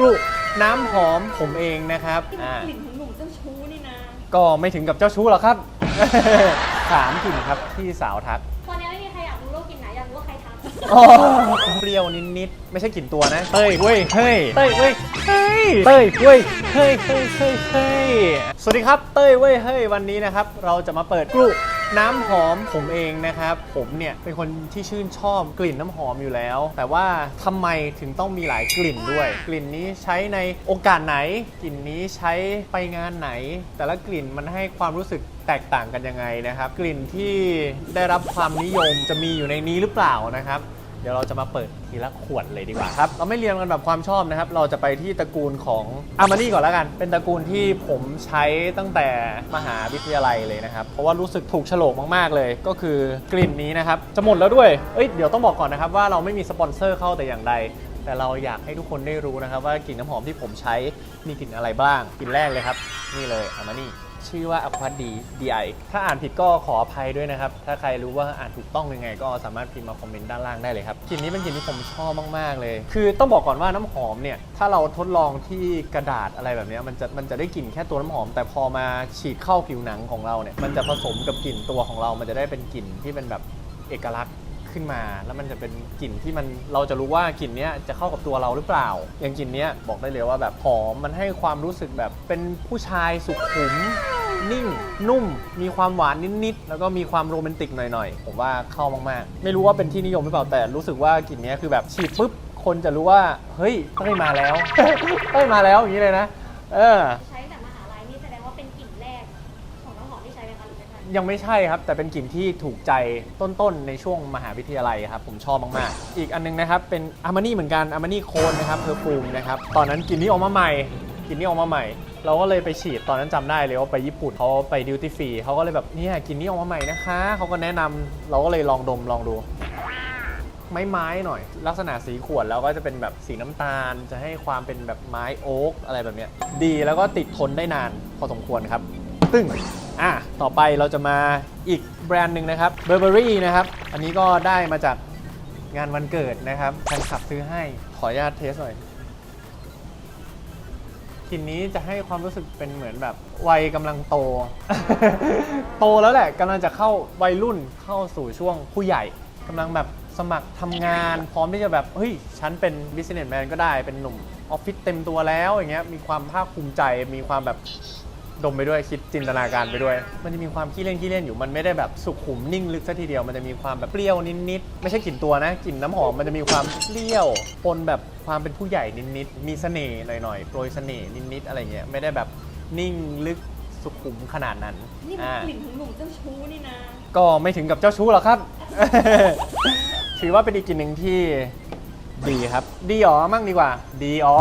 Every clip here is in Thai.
กลุ่น้ำหอมผมเองนะครับกลิ่นอ่ากลิ่นของหนุ่มเจ้าชู้นี่นะ ก็ไม่ถึงกับเจ้าชู้หรอกครับสามกลิ่นครับที่สาวทัก ตอนนี้ไม่มีใครอยากรู้โลกกลิ่นไหนอยากรู้ว่าใครทำอ๋อเปรี้ยวนิดๆ ไม่ใช่กลิ่นตัวนะเต้ยเว้ย เฮ้ย เต้ยเว้ย เฮ้ย เต้ยเว้ย เฮ้ยเฮ้ยเฮ้ยเฮ้ยสวัสดีครับ เต้ยเว้ย เฮ้ย วันนี้นะครับ เราจะมาเปิดกลุ่ น้ำหอมผมเองนะครับ ผมเนี่ยเป็นคนที่ชื่นชอบกลิ่นน้ำหอมอยู่แล้ว แต่ว่าทำไมถึงต้องมีหลายกลิ่นด้วย กลิ่นนี้ใช้ในโอกาสไหน กลิ่นนี้ใช้ไปงานไหน แต่ละกลิ่นมันให้ความรู้สึกแตกต่างกันยังไงนะครับ กลิ่นที่ได้รับความนิยมจะมีอยู่ในนี้หรือเปล่านะครับ เดี๋ยวเราจะมาเปิดทีละขวดเลยดีกว่าครับ เราไม่เรียงกันแบบความชอบนะครับ เราจะไปที่ตระกูลของอามานี่ก่อนแล้วกัน เป็นตระกูลที่ผมใช้ตั้งแต่มหาวิทยาลัยเลยนะครับ เพราะว่ารู้สึกถูกโฉลกมากๆเลย ก็คือกลิ่นนี้นะครับ จะหมดแล้วด้วย เอ้ย เดี๋ยวต้องบอกก่อนนะครับว่าเราไม่มีสปอนเซอร์เข้าแต่อย่างใด แต่เราอยากให้ทุกคนได้รู้นะครับว่ากลิ่นน้ำหอมที่ผมใช้มีกลิ่นอะไรบ้าง กลิ่นแรกเลยครับ นี่เลยอามานี่ ชื่อว่า Aqua D DI ถ้าอ่านผิดก็ขออภัยด้วยนะครับ ถ้าใครรู้ว่าอ่านถูกต้องยังไง ก็สามารถพิมพ์มาคอมเมนต์ด้านล่างได้เลยครับกลิ่นนี้เป็นกลิ่นที่ผมชอบมาก ๆ เลย คือต้องบอกก่อนว่าน้ำหอมเนี่ย ถ้าเราทดลองที่กระดาษอะไรแบบนี้มันจะมันจะได้กลิ่นแค่ตัวน้ำหอม แต่พอมาฉีดเข้าผิวหนังของเราเนี่ย มันจะผสมกับกลิ่นตัวของเรา มันจะได้เป็นกลิ่นที่เป็นแบบเอกลักษณ์ขึ้นมาแล้วมันจะเป็นกลิ่นที่มันเราจะรู้ว่ากลิ่นเนี้ยจะเข้ากับตัวเราหรือเปล่า อย่างกลิ่นเนี้ยบอกได้เลยว่าแบบหอมมันให้ความรู้สึกแบบเป็นผู้ชายสุขุม นิ่ง นุ่ม มีความหวานนิดๆ แล้วก็มีความโรแมนติกหน่อยๆ ผมว่าเข้ามากๆ ไม่รู้ว่าเป็นที่นิยมหรือเปล่าแต่รู้สึกว่ากลิ่นเนี้ยคือแบบฉีดปุ๊บคนจะรู้ว่าเฮ้ยเต้ยมาแล้ว เต้ยมาแล้วอย่างนี้เลยนะ เออ ใช้แต่มหาลัยนี่แสดงว่าเป็นกลิ่นแรก ของน้ำหอมที่ใช้ไหมคะหรือไม่ใช่ยังไม่ใช่ครับ แต่เป็นกลิ่นที่ถูกใจต้นๆ ในช่วงมหาวิทยาลัยครับ ผมชอบมากๆ อีกอันนึงนะครับ เป็นอามานี่เหมือนกันอามานี่โคนนะครับเพอร์ฟูมนะครับ ตอนนั้นกลิ่นนี้ออกมาใหม่กลิ่นนี้ออกมาใหม่ เราก็เลยไปฉีดตอนนั้นจำได้เลยว่าไปญี่ปุ่นเขาไปดิวตี้ฟรีเขาก็เลยแบบเนี่ยกินนี้ออกมาใหม่นะคะเขาก็แนะนำเราก็เลยลองดมลองดู ไม้ไม้หน่อย ลักษณะสีขวดแล้วก็จะเป็นแบบสีน้ำตาล จะให้ความเป็นแบบไม้โอ๊กอะไรแบบเนี้ยดีแล้วก็ติดทนได้นานพอสมควรครับ ตึ้งอะต่อไปเราจะมาอีกแบรนด์หนึ่งนะครับ Burberry นะครับอันนี้ก็ได้มาจากงานวันเกิดนะครับแฟนคลับซื้อให้ขออนุญาตเทสหน่อย กลิ่นนี้จะให้ความรู้สึกเป็นเหมือนแบบวัยกำลังโต โตแล้วแหละกำลังจะเข้าวัยรุ่นเข้าสู่ช่วงผู้ใหญ่กำลังแบบสมัครทำงาน พร้อมที่จะแบบเฮ้ยฉันเป็น businessman ก็ได้เป็นหนุ่มออฟฟิศเต็มตัวแล้วอย่างเงี้ยมีความภาคภูมิใจมีความแบบ ดมไปด้วยคิดจินตนาการไปด้วย มันจะมีความขี้เล่นขี้เล่นอยู่มันไม่ได้แบบสุขุมนิ่งลึกซะทีเดียวมันจะมีความแบบเปรี้ยวนิดๆไม่ใช่กลิ่นตัวนะกลิ่นน้ำหอมมันจะมีความเปรี้ยวปนแบบความเป็นผู้ใหญ่นิดๆมีเสน่ห์หน่อยๆโปรยเสน่ห์นิดๆอะไรเงี้ยไม่ได้แบบนิ่งลึกสุขุมขนาดนั้นนี่มันอ่ากลิ่นของหนุ่มเจ้าชู้นี่นะ ก็ไม่ถึงกับเจ้าชู้หรอกครับ ถือว่าเป็นอีกกลิ่นหนึ่งที่ ดีครับ ดีอ๋อมั่งดีกว่า ดีอ๋อ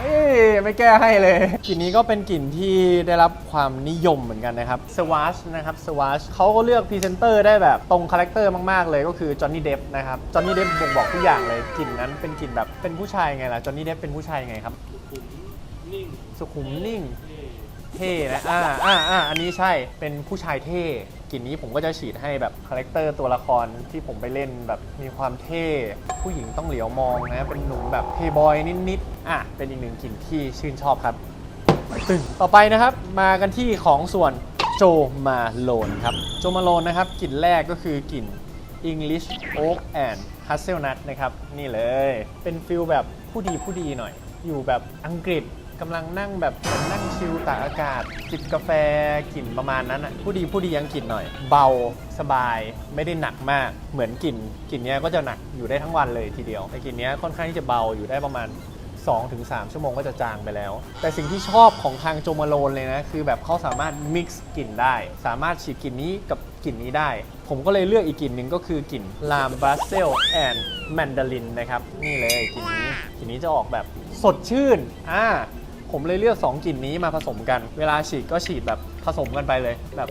เอ้ยไม่แก้ให้เลยกลิ่นนี้ก็เป็นกลิ่นที่ได้รับความนิยมเหมือนกันนะครับสว s ชนะครับสว s ชเขาก็เลือกพรีเซนเตอร์ได้แบบตรงคาแรคเตอร์มาก ๆ เลยก็คือจอห์นนี่เดฟนะครับจอห์นนี่เดฟบ่งบอกทุกอย่างเลยกลิ่นนั้นเป็นกลิ่นแบบเป็นผู้ชายไงล่ะจอห์นนี่เดฟเป็นผู้ชายไงครับ สุขุมนิ่ง เท่นะอ่าอ่าอ่าอันนี้ใช่เป็นผู้ชายเท่ กลิ่นนี้ผมก็จะฉีดให้แบบคาแรคเตอร์ตัวละครที่ผมไปเล่นแบบมีความเท่ผู้หญิงต้องเหลียวมองนะ เป็นหนุ่มแบบเทบอยนิดๆอะเป็นอีกหนึ่งกลิ่นที่ชื่นชอบครับตึงต่อไปนะครับมากันที่ของส่วนโจมาโลนครับโจมาโลนนะครับกลิ่นแรกก็คือกลิ่น English Oak and Hazelnut นะครับ นี่เลย เป็นฟิลแบบผู้ดีผู้ดีหน่อย อยู่แบบอังกฤษ กำลังนั่งแบบนั่งชิลตากอากาศ จิบกาแฟกลิ่นประมาณนั้นอะผู้ดีผู้ดีอังกฤษหน่อย เบาสบายไม่ได้หนักมากเหมือนกลิ่นกลิ่นเนี้ยก็จะหนักอยู่ได้ทั้งวันเลยทีเดียวแต่กลิ่นเนี้ยค่อนข้างที่จะเบาอยู่ได้ประมาณ 2-3 ชั่วโมงก็จะจางไปแล้ว แต่สิ่งที่ชอบของทางโจมาโลนเลยนะ คือแบบเขาสามารถ mix กลิ่นได้ สามารถฉีดกลิ่นนี้กับกลิ่นนี้ได้ ผมก็เลยเลือกอีกกลิ่นหนึ่งก็คือกลิ่นลามบ a เซลแอนด์แมนดารินนะครับ นี่เลยกลิ่นนี้กลิ่นนี้จะออกแบบสดชื่น อ่า ผมเลยเลือก 2กลิ่นนี้มาผสมกัน เวลาฉีดก็ฉีดแบบผสมกันไปเลยแบบ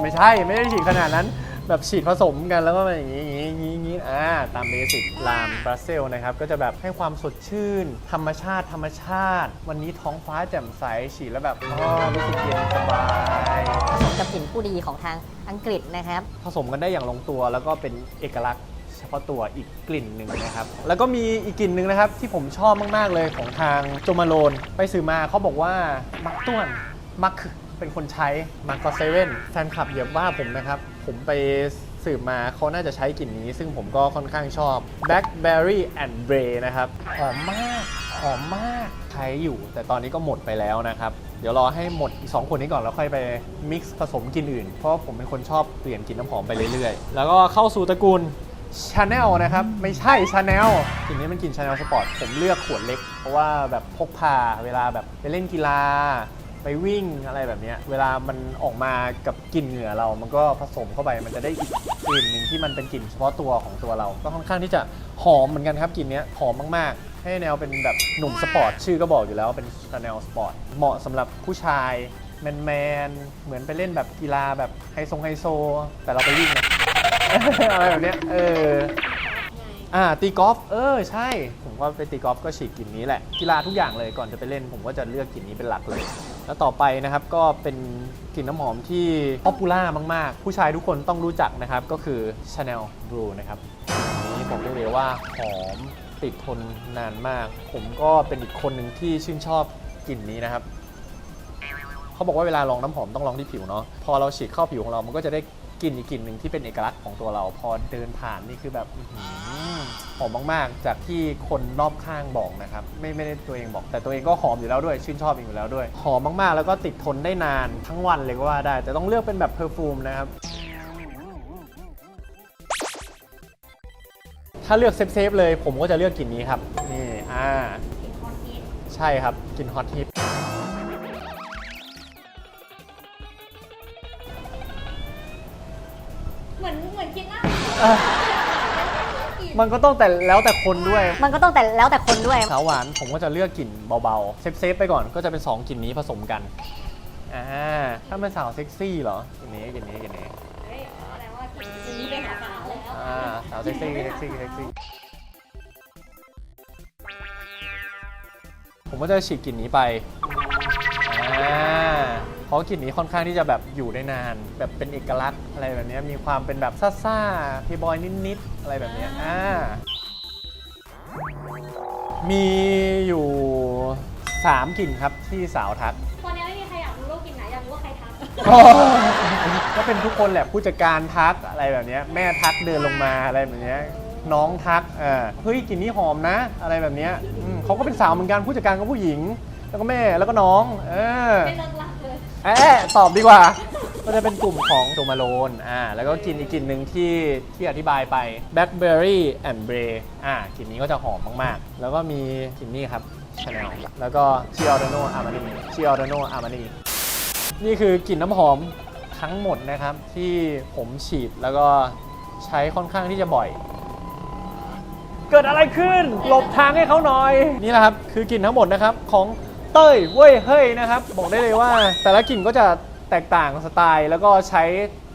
ไม่ใช่ไม่ได้ฉีดขนาดนั้น แบบฉีดผสมกันแล้วก็มาอย่างนี้อย่างนี้อย่างนี้อย่างนี้อ่าตามเบสิกลามบราเซลนะครับ ก็จะแบบให้ความสดชื่น ธรรมชาติธรรมชาติ วันนี้ท้องฟ้าแจ่มใสฉีดแล้วแบบอ๋อรู้สึกเย็นสบายผสมกับกลิ่นผู้ดีของทางอังกฤษนะครับ ผสมกันได้อย่างลงตัวแล้วก็เป็นเอกลักษณ์ช ฉพาะตัวอีกกลิ่นหนึ่งนะครับ แล้วก็มีอีกกลิ่นหนึ่งนะครับ ที่ผมชอบมาก ๆ เลยของทางโจมาโลน ไปซื้อมาเขาบอกว่ามักต้วนมักเป็นคนใช้มักก็เซเว่นแฟนคลับอย่าว่าผมนะครับ ผมไปสืบมาเขาน่าจะใช้กลิ่นนี้ ซึ่งผมก็ค่อนข้างชอบ Blackberry and Bray นะครับหอมมากหอมมากใช้อยู่ แต่ตอนนี้ก็หมดไปแล้วนะครับ เดี๋ยวรอให้หมดอีก2คนนี้ก่อนแล้วค่อยไปมิกซ์ผสมกลิ่นอื่น เพราะผมเป็นคนชอบเปลี่ยนกลิ่นน้ำหอมไปเรื่อยๆ แล้วก็เข้าสู่ตระกูล ชาแนลนะครับไม่ใช่ชาแนลกลิ่นนี้มันกลิ่นชาแนลสปอร์ตผมเลือกขวดเล็ก เพราะว่าแบบพกพาเวลาแบบไปเล่นกีฬา ไปวิ่งอะไรแบบนี้เวลามันออกมากับกลิ่นเหงื่อเรา มันก็ผสมเข้าไปมันจะได้อีกกลิ่นหนึ่งที่มันเป็นกลิ่นเฉพาะตัวของตัวเรา ก็ค่อนข้างที่จะหอมเหมือนกันครับกลิ่นนี้หอมมากๆ ให้แนวเป็นแบบหนุ่มสปอร์ตชื่อก็บอกอยู่แล้วว่าเป็นชาแนลสปอร์ตเหมาะสำหรับผู้ชายแมนๆเหมือนไปเล่นแบบกีฬาแบบไฮโซไฮโซ แต่เราไปวิ่งอะ อะไรแบบเนี้ยเอออ่าตีกอล์ฟเออใช่ ผมก็ไปตีกอล์ฟก็ฉีดกลิ่นนี้แหละกีฬาทุกอย่างเลยก่อนจะไปเล่น ผมก็จะเลือกกลิ่นนี้เป็นหลักเลย แล้วต่อไปนะครับก็เป็นกลิ่นน้ำหอมที่ป๊อปปูล่ามาก ๆ ผู้ชายทุกคนต้องรู้จักนะครับ ก็คือ Chanel Blue นะครับอันนี้บอกได้เลยว่าหอมติดทนนานมาก ผมก็เป็นอีกคนหนึ่งที่ชื่นชอบกลิ่นนี้นะครับเขาบอกว่าเวลาลองน้ำหอมต้องลองที่ผิวเนาะพอเราฉีดเข้าผิวของเรามันก็จะได้ กลิ่นอีกกลิ่นหนึ่งที่เป็นเอกลักษณ์ของตัวเราพอเดินผ่านนี่คือแบบอื้อหือหอมมากๆ จากที่คนรอบข้างบอกนะครับ ไม่ไม่ได้ตัวเองบอก แต่ตัวเองก็หอมอยู่แล้วด้วย ชื่นชอบเองอยู่แล้วด้วย หอมมากๆ แล้วก็ติดทนได้นานทั้งวันเลยก็ว่าได้ แต่ต้องเลือกเป็นแบบเพอร์ฟูมนะครับ ถ้าเลือกเซฟๆเลย ผมก็จะเลือกกลิ่นนี้ครับ นี่อ่ากลิ่นคอนทีสใช่ครับกลิ่นฮอตฮิต เหมือนเหมือนกินหน้าอะกินมันก็ต้องแต่แล้วแต่คนด้วย มันก็ต้องแต่แล้วแต่คนด้วย สาวหวานผมก็จะเลือกกลิ่นเบาๆ เซฟๆไปก่อนก็จะเป็น 2กลิ่นนี้ผสมกัน อ่า ถ้าเป็นสาวเซ็กซี่เหรอกลิ่นนี้กลิ่นนี้กลิ่นนี้ เฮ้ยแสดงว่ากลิ่นนี้ไปหาสาวแล้ว อ่า สาวเซ็กซี่เซ็กซี่เซ็กซี่ ผมก็จะฉีดกลิ่นนี้ไป อ่า เพราะกลิ่นนี้ค่อนข้างที่จะแบบอยู่ได้นาน แบบเป็นเอกลักษณ์อะไรแบบเนี้ยมีความเป็นแบบซ่าๆพีบอยนิดๆอะไรแบบเนี้ยอ่ามีอยู่ 3กลิ่นครับที่สาวทักตอนนี้ไม่มีใครอยากรู้โลกกลิ่นไหนอยากรู้ว่าใครทำก็เป็นทุกคนแหละผู้จัดการทักอะไรแบบเนี้ยแม่ทักเดินลงมาอะไรแบบเนี้ยน้องทักเออเฮ้ยกลิ่นนี้หอมนะ อะไรแบบเนี้ยอืมเขาก็เป็นสาวเหมือนกันผู้จัดการก็ผู้หญิง แล้วก็แม่แล้วก็น้อง เออไม่เลิกรักเล ยเอ๊ะตอบดีกว่า ก็จะเป็นกลุ่มของโจมาโลนอ่าแล้วก็กลิ่นอีกกลิ่นหนึ่งที่ที่อธิบายไป Blackberry and Bray อ่ากลิ่นนี้ก็จะหอมมากๆ แล้วก็มีกลิ่นนี้ครับ Chanel แล้วก็ Giordano Armani Giordano Armani นี่คือกลิ่นน้ำหอมทั้งหมดนะครับที่ผมฉีดแล้วก็ใช้ค่อนข้างที่จะบ่อย เกิดอะไรขึ้น หลบทางให้เขาหน่อย นี่แหละครับ คือกลิ่นทั้งหมดนะครับของ เต้ยเว้ยเฮ้ยนะครับ บอกได้เลยว่า แต่ละกลิ่นก็จะแตกต่างสไตล์ แล้วก็ใช้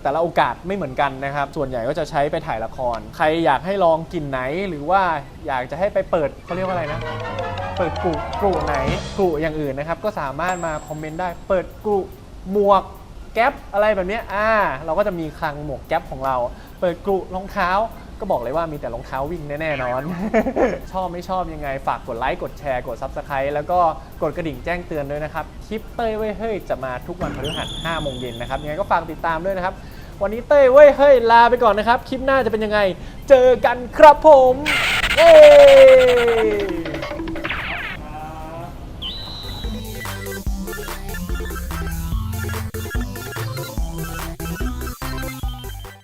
แต่ละโอกาสไม่เหมือนกันนะครับ ส่วนใหญ่ก็จะใช้ไปถ่ายละคร ใครอยากให้ลองกลิ่นไหน หรือว่าอยากจะให้ไปเปิดเขาเรียกว่าอะไรนะ เปิดกลุ่กลุ่ไหนกลุ่อย่างอื่นนะครับ ก็สามารถมาคอมเมนต์ได้ เปิดกลุ่หมวกแก๊ปอะไรแบบเนี้ยอ่า เราก็จะมีคลังหมวกแก๊ปของเรา เปิดกลุ่รองเท้า ก็บอกเลยว่ามีแต่รองเท้าวิ่งแน่ๆนอน ชอบไม่ชอบยังไง ฝากกดไลค์กดแชร์กด Subscribe แล้วก็กดกระดิ่งแจ้งเตือนด้วยนะครับ คลิปเต้ยเว้ยเฮ้ยจะมาทุกวันพฤหัส5โมงเย็นนะครับยังไงก็ฝากติดตามด้วยนะครับ วันนี้เต้ยเว้ยเฮ้ยลาไปก่อนนะครับ คลิปหน้าจะเป็นยังไง เจอกันครับผมเย้